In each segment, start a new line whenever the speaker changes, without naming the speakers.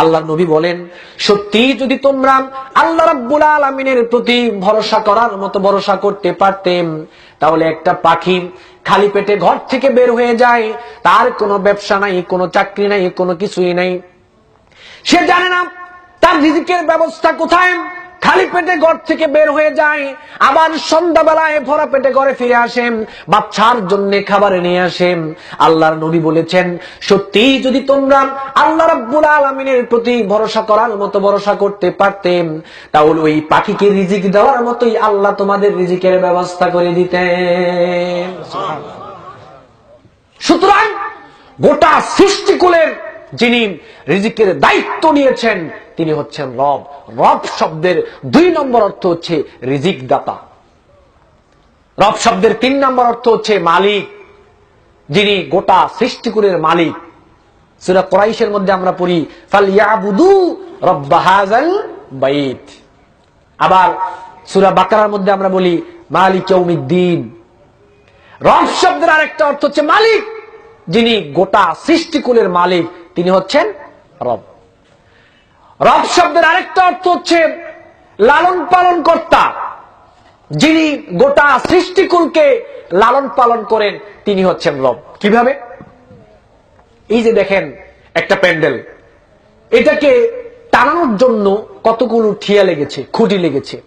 আল্লাহ নবী বলেন, সত্যি যদি তোমরা আল্লাহ রাব্বুল আলামিনের প্রতি ভরসা করার মতো ভরসা করতে পারতেন তাহলে একটা পাখি খালি পেটে ঘর থেকে বের হয়ে যায়, তার কোনো ব্যবসা নাই, কোনো চাকরি নাই, কোনো কিছুই নাই। সে জানে না তার রিজিকের ব্যবস্থা কোথায়। খালি পেটে ঘর থেকে বের হয়ে যায় আবার সন্ধ্যাবেলায় ভরা পেটে ঘরে ফিরে আসেন বাচ্চার জন্য খাবার নিয়ে আসেন আল্লাহর নবী বলেছেন, সত্যি যদি তোমরা আল্লাহ রাব্বুল আলামিনের প্রতি ভরসা করার মতো ভরসা করতে পারতেন তাহলে ওই পাখিকে রিজিক দেওয়ার মতোই আল্লাহ তোমাদের রিজিকের ব্যবস্থা করে দিতেন। সুতরাং গোটা সৃষ্টিকুলের যিনি রিজিকের দায়িত্ব নিয়েছেন, তিনি হচ্ছেন রব। রব শব্দের দুই নম্বর অর্থ হচ্ছে রিজিক দাতা রব শব্দের তিন নম্বর অর্থ হচ্ছে মালিক, যিনি গোটা সৃষ্টিকুলের মালিক। সুরা কোরাইশের মধ্যে আমরা পড়ি ফাল ইয়াবুদু রব্বাহাজাল বাইত। আবার সুরা বাকারার মধ্যে আমরা বলি, মালিক ইয়ৌমিদ্দিন রব শব্দের আরেকটা অর্থ হচ্ছে মালিক, যিনি গোটা সৃষ্টিকুলের মালিক। তিনি হচ্ছেন রব। রব শব্দের আরেকটা অর্থ হচ্ছে লালন পালন কর্তা। যিনি গোটা সৃষ্টিকুলকে লালন পালন করেন তিনি হচ্ছেন রব। কীভাবে? এই যে দেখেন একটা প্যান্ডেল। এটাকে টানানোর জন্য কতগুলো ঠিয়া লেগেছে খুঁটি লেগেছে।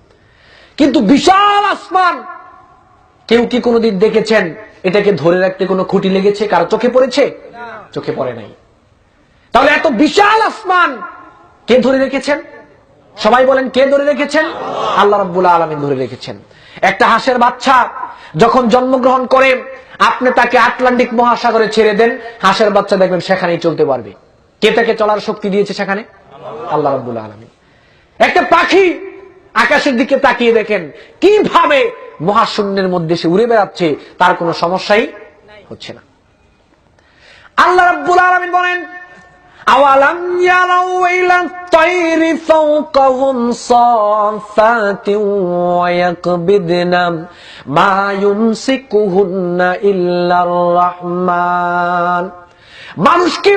কিন্তু বিশাল আসমান। কেউ কি কোনোদিন দেখেছেন? এটাকে ধরে রাখতে কোনো খুঁটি লেগেছে? কারও চোখে পড়েছে? চোখে পড়ে নাই। তাহলে এত বিশাল আসমান। কে ধরে রেখেছেন? সবাই বলেন, কে ধরে রেখেছেন? আল্লাহ রাব্বুল আলমিন ধরে রেখেছেন। একটা হাঁসের বাচ্চা যখন জন্মগ্রহণ করে, আপনি তাকে আটলান্টিক মহাসাগরে ছেড়ে দেন, হাঁসের বাচ্চা দেখবেন সেখানেই চলতে পারবে। কে তাকে চলার শক্তি দিয়েছে সেখানে? আল্লাহ রাব্বুল আলমিন। একটা পাখি আকাশের দিকে তাকিয়ে দেখেন, কীভাবে মহাশূন্যের মধ্যে সে উড়ে বেড়াচ্ছে, তার কোনো সমস্যাই হচ্ছে না। আল্লাহ রাব্বুল আলামিন বলেন ইয়ারাউ ইলা তাইরি ফাওকাহুম সাফাতিন ওয়া ইয়াকবিদনা মা ইউমসিকুহুন্না ইল্লার রাহমান মানুষ কি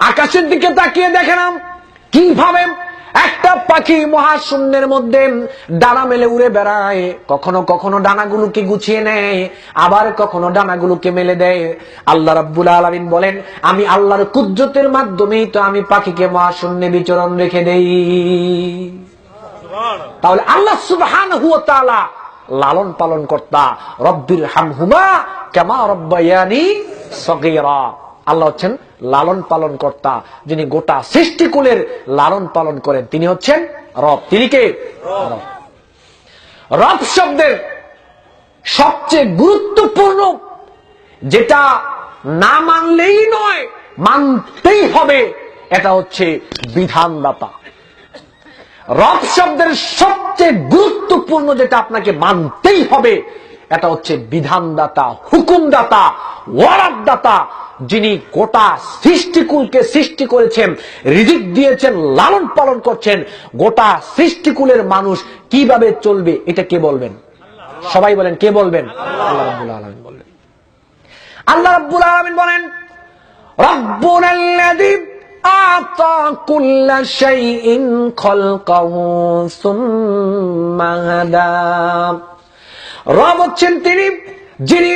আকাশের দিকে তাকিয়ে দেখে না কীভাবে একটা পাখি মহাশূন্যের মধ্যে ডানা মেলে উড়ে বেড়ায়। কখনো কখনো ডানাগুলোকে গুছিয়ে নেয় আবার কখনো ডানাগুলোকে মেলে দেয়। আল্লাহ রাব্বুল আলামিন বলেন আমি আল্লাহর কুদরতের মাধ্যমেই তো আমি পাখিকে মহাশূন্যে বিচরণ রেখে দেই। তাহলে আল্লাহ সুবহানাহু ওয়া তাআলা লালন পালন কর্তা রব্বির হামহুমা কামা রব্বায়ানি সগীরা। আল্লাহ হচ্ছেন লালন পালন কর্তা, যিনি গোটা সৃষ্টিকুলের লালন পালন করেন। তিনি হচ্ছেন রব। তিনি কে? রব। শব্দের সবচেয়ে গুরুত্বপূর্ণ, যেটা না মানলেই নয়, মানতেই হবে, এটা হচ্ছে বিধানদাতা। রব শব্দের সবচেয়ে গুরুত্বপূর্ণ, যেটা আপনাকে মানতেই হবে এটা হচ্ছে বিধানদাতা, হুকুমদাতা, ওয়ারাবদাতা, যিনি গোটা সৃষ্টিকুলকে সৃষ্টি করেছেন, রিজিক দিয়েছেন, লালন পালন করছেন। গোটা সৃষ্টিকুলের মানুষ কীভাবে চলবে, এটা কে বলবেন? সবাই বলেন, কে বলবেন? আল্লাহ রাব্বুল আলামিন বলবেন। আল্লাহ রাব্বুল আলামিন বলেন, রব্বুনাল্লাযী আতা কুল্লা শাইইন খালকাহু সুম্মা হাদা। রব হচ্ছেন তিনি, যিনি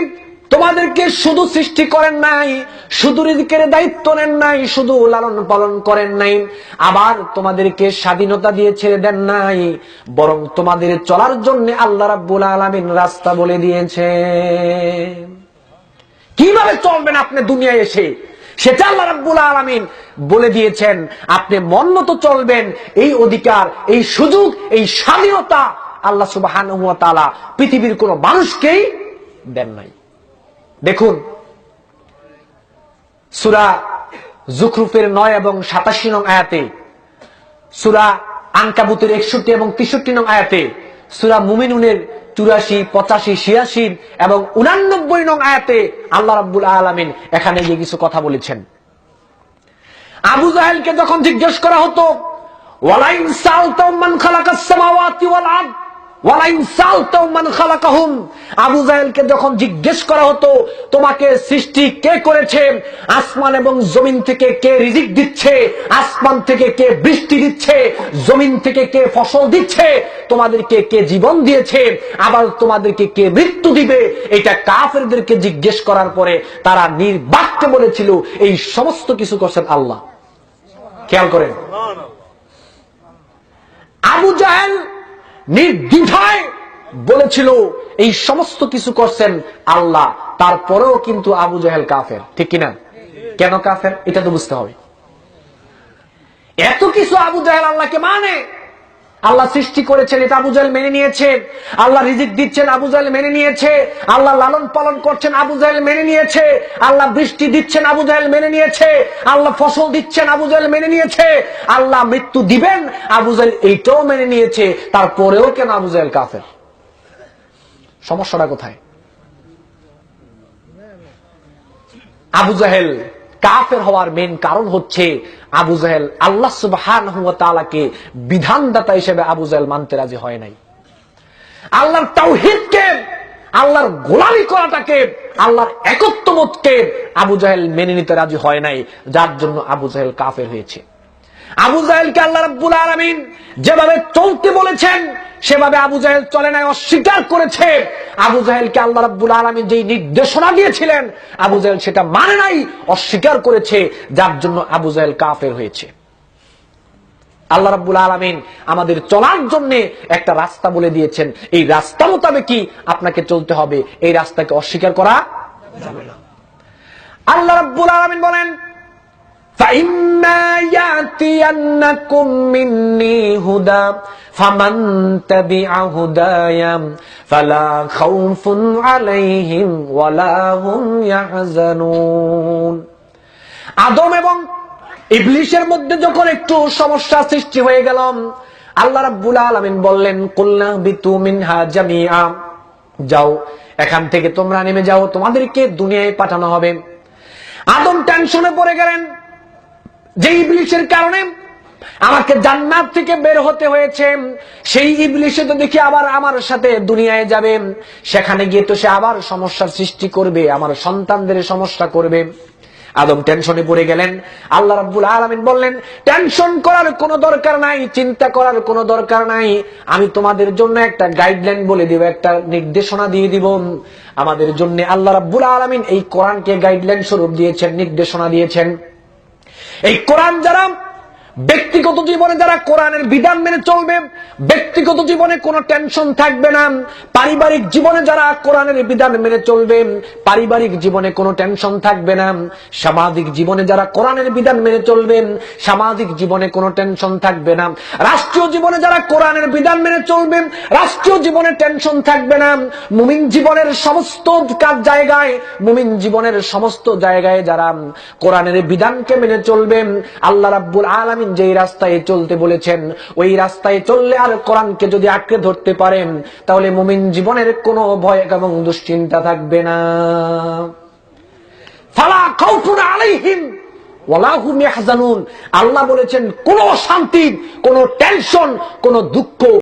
তোমাদেরকে শুধু সৃষ্টি করেন নাই, শুধু রিজিকের দায়িত্ব নেন নাই, শুধু লালন পালন করেন নাই, আবার তোমাদেরকে স্বাধীনতা দিয়ে ছেড়ে দেন নাই, বরং তোমাদের চলার জন্য আল্লাহ রাব্বুল আলামিন রাস্তা বলে দিয়েছে কীভাবে চলবেন আপনি দুনিয়ায় এসে? সেটা আল্লাহ রাব্বুল আলামিন বলে দিয়েছেন। আপনি মন মতো চলবেন, এই অধিকার, এই সুযোগ, এই স্বাধীনতা আল্লাহ সুবহানাহু ওয়া পৃথিবীর কোন মানুষকেই দেন নাই। দেখুন, সুরা জুখরুফের নয় এবং সাতাশি নং আয়াতে, সুরা আনকাবুতের একষট্টি এবং তেষট্টি নং আয়াতে, সুরা মুমিনুনের চুরাশি, পঁচাশি ছিয়াশি এবং উনানব্বই নং আয়াতে আল্লাহ রাব্বুল আলমিন এখানে গিয়ে কিছু কথা বলেছেন। আবু জাহেলকে যখন জিজ্ঞেস করা হতো, ওয়ালাইন সালতাম মান ওয়াল আরদ আবু জাহেলকে যখন জিজ্ঞেস করা হতো তোমাকে সৃষ্টি কে করেছে? আসমান এবং জমিন থেকে কে রিজিক দিচ্ছে? আসমান থেকে কে বৃষ্টি দিচ্ছে? জমিন থেকে কে ফসল দিচ্ছে? তোমাদেরকে কে জীবন দিয়েছে? আবার তোমাদেরকে কে মৃত্যু দিবে? এটা কাফেরদেরকে জিজ্ঞেস করার পরে তারা নির্বাক্যে বলেছিল এই সমস্ত কিছু করছেন আল্লাহ। খেয়াল করেন। আবু জাহেল নির্দ্বিধায় বলেছিল, এই সমস্ত কিছু করছেন আল্লাহ, তারপরেও কিন্তু আবু জাহেল কাফের। ঠিক কিনা? কেন কাফের? এটা তো বুঝতে হবে। এত কিছু আবু জাহেল আল্লাহকে মানে। আল্লাহ সৃষ্টি করেছেন, এটা আবু জাহেল মেনে নিয়েছে। আল্লাহ রিজিক দিচ্ছেন, আবু জাহেল মেনে নিয়েছে। আল্লাহ লালন পালন করছেন, আবু জাহেল মেনে নিয়েছে। আল্লাহ বৃষ্টি দিচ্ছেন, আবু জাহেল মেনে নিয়েছে। আল্লাহ ফসল দিচ্ছেন, আবু জাহেল মেনে নিয়েছে। আল্লাহ মৃত্যু দিবেন, আবু জাহেল এইটাও মেনে নিয়েছে। তারপরেও কেন আবু জাহেল কাফের? সমস্যাটা কোথায়? আবু জাহেল কাফের হওয়ার মেন কারণ হচ্ছে আবু জাহেল। আল্লাহ সুবাহকে বিধানদাতা হিসেবে আবু জাহেল মানতে রাজি হয় নাই। আল্লাহর তাওহিদকে, আল্লাহর গোলামি করাটাকে, আল্লাহর একত্ববোধকে আবু জাহেল মেনে নিতে রাজি হয় নাই, যার জন্য আবু জাহেল কাফের হয়েছে। আবু জাহেলকে আল্লাহ রাব্বুল আলামিন যেভাবে চলতে বলেছেন, সেভাবে আবু জাহেল চলে নাই, অস্বীকার করেছে। আবু জাহেলকে আল্লাহ রাব্বুল আলামিন যেই নির্দেশনা দিয়েছিলেন, আবু জাহেল সেটা মানে নাই, অস্বীকার করেছে, যার জন্য আবু জাহেল কাফের হয়েছে। আল্লাহ রাব্বুল আলামিন আমাদের চলার জন্য একটা রাস্তা বলে দিয়েছেন। এই রাস্তা মোতাবেকই আপনাকে চলতে হবে, এই রাস্তাকে অস্বীকার করা যাবে না। আল্লাহ রাব্বুল আলামিন বলেন فإما يأتينكم مني هدى فمن تبع هداي فلا خوف عليهم ولا هم يحزنون আদম এবং ইবলিশের মধ্যে যখন একটু সমস্যা সৃষ্টি হয়ে গেল আল্লাহ রাব্বুল আলামিন বললেন কুলনা বিতু মিনহা জামিআ যাও এখান থেকে তোমরা নেমে যাও তোমাদেরকে দুনিয়ায় পাঠানো হবে আদম টেনশনে পড়ে গেলেন যে ইবলিশের কারণে আমাকে জান্নাত থেকে বের হতে হয়েছে, সেই ইবলিশে তো দেখি আবার আমার সাথে দুনিয়ায় যাবে। সেখানে গিয়ে তো সে আবার সমস্যার সৃষ্টি করবে, আমার সন্তানদের সমস্যা করবে। আদম টেনশনে পড়ে গেলেন। আল্লাহ রাব্বুল আলামিন বললেন, টেনশন করার কোনো দরকার নাই, চিন্তা করার কোনো দরকার নাই। আমি তোমাদের জন্য একটা গাইডলাইন বলে দিব, একটা নির্দেশনা দিয়ে দিব। আমাদের জন্য আল্লাহ রাব্বুল আলামিন এই কোরআনকে গাইডলাইন স্বরূপ দিয়েছেন, নির্দেশনা দিয়েছেন। এই কোরআন যারা ব্যক্তিগত জীবনে যারা কোরআনের বিধান মেনে চলবে, ব্যক্তিগত জীবনে কোনো টেনশন থাকবে না। পারিবারিক জীবনে যারা কোরআনের বিধান মেনে চলবে, পারিবারিক জীবনে কোনো টেনশন থাকবে না। সামাজিক জীবনে যারা কোরআনের বিধান মেনে চলবে, সামাজিক জীবনে কোনো টেনশন থাকবে না। রাষ্ট্রীয় জীবনে যারা কোরআনের বিধান মেনে চলবে, রাষ্ট্রীয় জীবনে টেনশন থাকবে না। মুমিন জীবনের সমস্ত কাজ জায়গায়, মুমিন জীবনের সমস্ত জায়গায় যারা কোরআনের বিধানকে মেনে চলবে, আল্লাহ রাব্বুল আলামিন যেই রাস্তায় চলতে বলেছেন, ওই রাস্তায় চললে আর কোরআনকে যদি আঁকড়ে ধরতে পারেন, তাহলে মুমিন জীবনের কোনো ভয় এবং দুশ্চিন্তা থাকবে না। আল্লাহ বলেছেন, কোন শান্তি কোন টেনশন, কোন দুঃখ